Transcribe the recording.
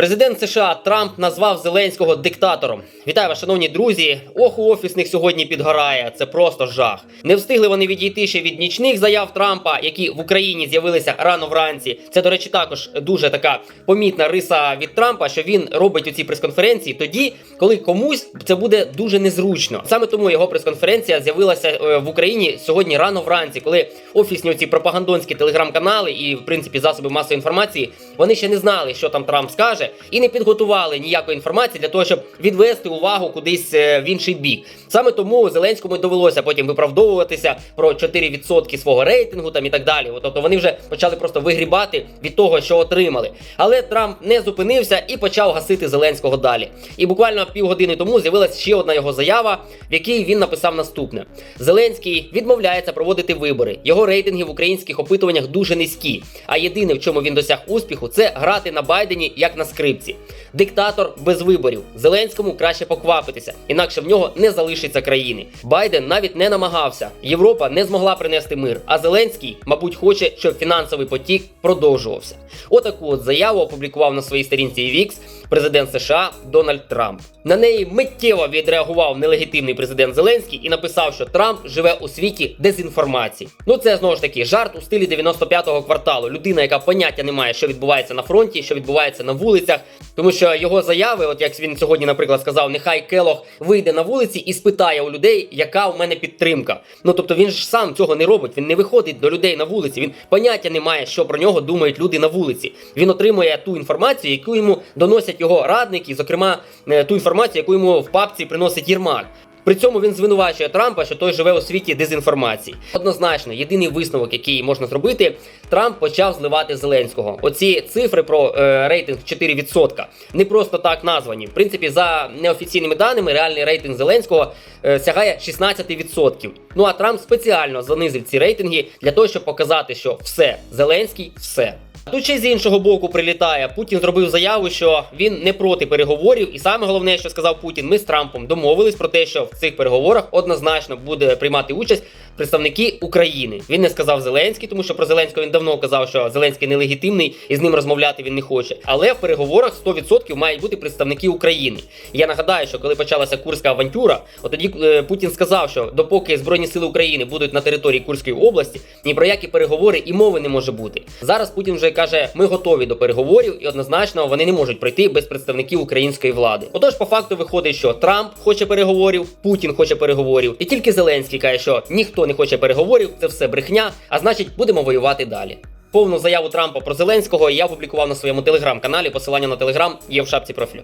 Президент США Трамп назвав Зеленського диктатором. Вітаю вас, шановні друзі. Ох, у офісних сьогодні підгорає. Це просто жах. Не встигли вони відійти ще від нічних заяв Трампа, які в Україні з'явилися рано вранці. Це, до речі, також дуже така помітна риса від Трампа, що він робить у цій прес-конференції тоді, коли комусь це буде дуже незручно. Саме тому його прес-конференція з'явилася е, в Україні сьогодні рано вранці, коли офісні ці пропагандонські телеграм-канали і, в принципі, засоби масової інформації вони ще не знали, що там Трамп скаже, і не підготували ніякої інформації для того, щоб відвести увагу кудись е, в інший бік. Саме тому Зеленському довелося потім виправдовуватися про 4% свого рейтингу там і так далі. Тобто вони вже почали просто вигрібати від того, що отримали. Але Трамп не зупинився і почав гасити Зеленського далі. І буквально півгодини тому з'явилася ще одна його заява, в якій він написав наступне: Зеленський відмовляється проводити вибори. Його рейтинги в українських опитуваннях дуже низькі. А єдине, в чому він досяг успіху, це грати на Байдені як на скрипці. Диктатор без виборів. Зеленському краще поквапитися, інакше в нього не залишиться країни. Байден навіть не намагався. Європа не змогла принести мир. А Зеленський, мабуть, хоче, щоб фінансовий потік продовжувався. Отаку от заяву опублікував на своїй сторінці Вікс президент США Дональд Трамп. На неї миттєво відреагував нелегітимний президент Зеленський і написав, що Трамп живе у світі дезінформації. Ну це знову ж таки жарт у стилі 95-го кварталу. Людина, яка поняття не має, що відбувається на фронті, що відбувається на вулицях, тому що його заяви, от як він сьогодні, наприклад, сказав, нехай Келох вийде на вулиці і спитає у людей, яка у мене підтримка. Ну тобто він ж сам цього не робить. Він не виходить до людей на вулиці. Він поняття не має, що про нього думають люди на вулиці. Він отримує ту інформацію, яку йому доносять його радники, зокрема е, ту інформацію, яку йому в папці приносить Єрмак. При цьому він звинувачує Трампа, що той живе у світі дезінформації. Однозначно, єдиний висновок, який можна зробити, Трамп почав зливати Зеленського. Оці цифри про е, рейтинг 4% не просто так названі. В принципі, за неофіційними даними, реальний рейтинг Зеленського е, сягає 16%. Ну а Трамп спеціально занизив ці рейтинги для того, щоб показати, що все Зеленський, все. Тут ще з іншого боку прилітає. Путін зробив заяву, що він не проти переговорів, і саме головне, що сказав Путін, ми з Трампом домовились про те, що в цих переговорах однозначно буде приймати участь представники України. Він не сказав Зеленський, тому що про Зеленського він давно казав, що Зеленський нелегітимний і з ним розмовляти він не хоче. Але в переговорах 100% мають бути представники України. Я нагадаю, що коли почалася Курська авантюра, от тоді е, Путін сказав, що допоки Збройні сили України будуть на території Курської області, ні про які переговори і мови не може бути. Зараз Путін вже каже, ми готові до переговорів, і однозначно вони не можуть пройти без представників української влади. Отож, по факту виходить, що Трамп хоче переговорів, Путін хоче переговорів, і тільки Зеленський каже, що ніхто не хоче переговорів, це все брехня. А значить, будемо воювати далі. Повну заяву Трампа про Зеленського я опублікував на своєму телеграм-каналі. Посилання на телеграм є в шапці профілю.